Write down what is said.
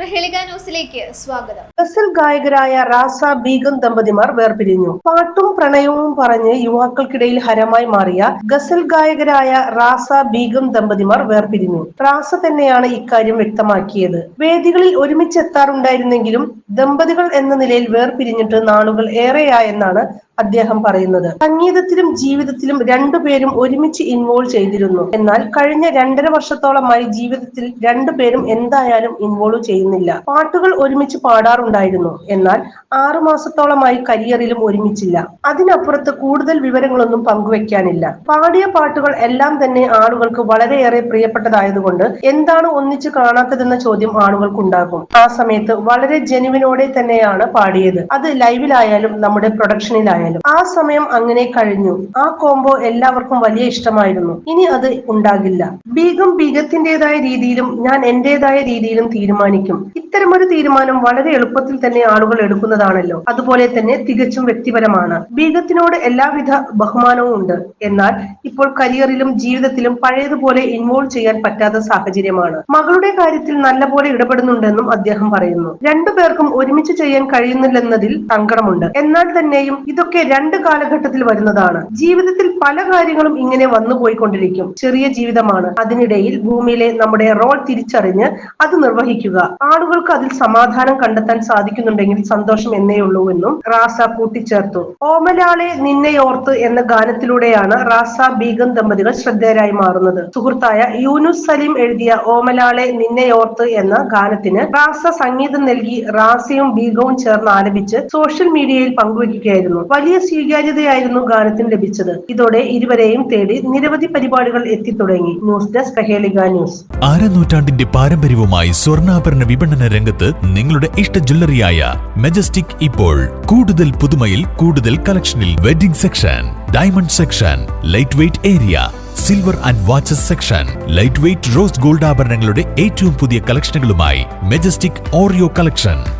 ന്യൂസിലേക്ക് സ്വാഗതം. ഗസൽ ഗായകരായ റാസ ബീഗം ദമ്പതിമാർ വേർപിരിഞ്ഞു. പാട്ടും പ്രണയവും പറഞ്ഞ് യുവാക്കൾക്കിടയിൽ ഹരമായി മാറിയ ഗസൽ ഗായകരായ റാസ ബീഗം ദമ്പതിമാർ വേർപിരിഞ്ഞു. റാസ തന്നെയാണ് ഇക്കാര്യം വ്യക്തമാക്കിയത്. വേദികളിൽ ഒരുമിച്ചെത്താറുണ്ടായിരുന്നെങ്കിലും ദമ്പതികൾ എന്ന നിലയിൽ വേർപിരിഞ്ഞിട്ട് നാളുകൾ ഏറെയായെന്നാണ് അദ്ദേഹം പറയുന്നത്. സംഗീതത്തിലും ജീവിതത്തിലും രണ്ടുപേരും ഒരുമിച്ച് ഇൻവോൾവ് ചെയ്തിരുന്നു. എന്നാൽ കഴിഞ്ഞ രണ്ടര വർഷത്തോളമായി ജീവിതത്തിൽ രണ്ടുപേരും എന്തായാലും ഇൻവോൾവ് ചെയ്യുന്നില്ല. പാട്ടുകൾ ഒരുമിച്ച് പാടാറുണ്ടായിരുന്നു. എന്നാൽ ആറു മാസത്തോളമായി കരിയറിലും ഒരുമിച്ചില്ല. അതിനപ്പുറത്ത് കൂടുതൽ വിവരങ്ങളൊന്നും പങ്കുവെക്കാനില്ല. പാടിയ പാട്ടുകൾ എല്ലാം തന്നെ ആളുകൾക്ക് വളരെയേറെ പ്രിയപ്പെട്ടതായതുകൊണ്ട് എന്താണ് ഒന്നിച്ച് കാണാത്തതെന്ന ചോദ്യം ആളുകൾക്കുണ്ടാകും. ആ സമയത്ത് വളരെ ജെനുവിനോടെ തന്നെയാണ് പാടിയത്. അത് ലൈവിലായാലും നമ്മുടെ പ്രൊഡക്ഷനിലായാലും. ആ സമയം അങ്ങനെ കഴിഞ്ഞു. ആ കോംബോ എല്ലാവർക്കും വലിയ ഇഷ്ടമായിരുന്നു. ഇനി അത് ഉണ്ടാകില്ല. ബീഗം ബീഗത്തിന്റേതായ രീതിയിലും ഞാൻ എന്റേതായ രീതിയിലും തീരുമാനിക്കും. ഇത്തരമൊരു തീരുമാനം വളരെ എളുപ്പത്തിൽ തന്നെ ആളുകൾ എടുക്കുന്നതാണല്ലോ. അതുപോലെ തന്നെ തികച്ചും വ്യക്തിപരമാണ്. ബീഗത്തിനോട് എല്ലാവിധ ബഹുമാനവും ഉണ്ട്. എന്നാൽ ഇപ്പോൾ കരിയറിലും ജീവിതത്തിലും പഴയതുപോലെ ഇൻവോൾവ് ചെയ്യാൻ പറ്റാത്ത സാഹചര്യമാണ്. മകളുടെ കാര്യത്തിൽ നല്ലപോലെ ഇടപെടുന്നുണ്ടെന്നും അദ്ദേഹം പറയുന്നു. രണ്ടു പേർക്കും ഒരുമിച്ച് ചെയ്യാൻ കഴിയുന്നില്ലെന്നതിൽ സങ്കടമുണ്ട്. എന്നാൽ തന്നെയും ഇതൊക്കെ രണ്ട് കാലഘട്ടത്തിൽ വരുന്നതാണ്. ജീവിതത്തിൽ പല കാര്യങ്ങളും ഇങ്ങനെ വന്നു പോയിക്കൊണ്ടിരിക്കും. ചെറിയ ജീവിതമാണ്. അതിനിടയിൽ ഭൂമിയിലെ നമ്മുടെ റോൾ തിരിച്ചറിഞ്ഞ് അത് നിർവഹിക്കുക. ആളുകൾക്ക് അതിൽ സമാധാനം കണ്ടെത്താൻ സാധിക്കുന്നുണ്ടെങ്കിൽ സന്തോഷം എന്നേ ഉള്ളൂ എന്നും റാസ കൂട്ടിച്ചേർത്തു. ഓമലാളെ നിന്നെയോർത്ത് എന്ന ഗാനത്തിലൂടെയാണ് റാസ ബീഗം ദമ്പതികൾ ശ്രദ്ധേയരായി മാറുന്നത്. സുഹൃത്തായ യൂനുസ് സലീം എഴുതിയ ഓമലാളെ നിന്നെയോർത്ത് എന്ന ഗാനത്തിന് റാസ സംഗീതം നൽകി റാസയും ബീഗവും ചേർന്ന് ആലപിച്ച് സോഷ്യൽ മീഡിയയിൽ പങ്കുവയ്ക്കുകയായിരുന്നു. വലിയ സ്വീകാര്യതയായിരുന്നു ഗാനത്തിന് ലഭിച്ചത്. ഇതോടെ ഇരുവരെയും തേടി നിരവധി പരിപാടികൾ എത്തിത്തുടങ്ങി ന്യൂസ് ഡെസ്ക് കഹേളിക ന്യൂസ്. അരനൂറ്റാണ്ടിന്റെ പാരമ്പര്യവുമായി സ്വർണാഭരണ വിപണന രംഗത്ത് നിങ്ങളുടെ ഇഷ്ട ജ്വല്ലറിയായ മെജസ്റ്റിക് ഇപ്പോൾ കൂടുതൽ പുതുമയിൽ കൂടുതൽ കളക്ഷനിൽ wedding section diamond section light weight area silver and watches section light weight rose gold ആഭരണങ്ങളുടെ ഏറ്റവും പുതിയ കളക്ഷനുകളുമായി മെജസ്റ്റിക് ഓറിയോ കളക്ഷൻ.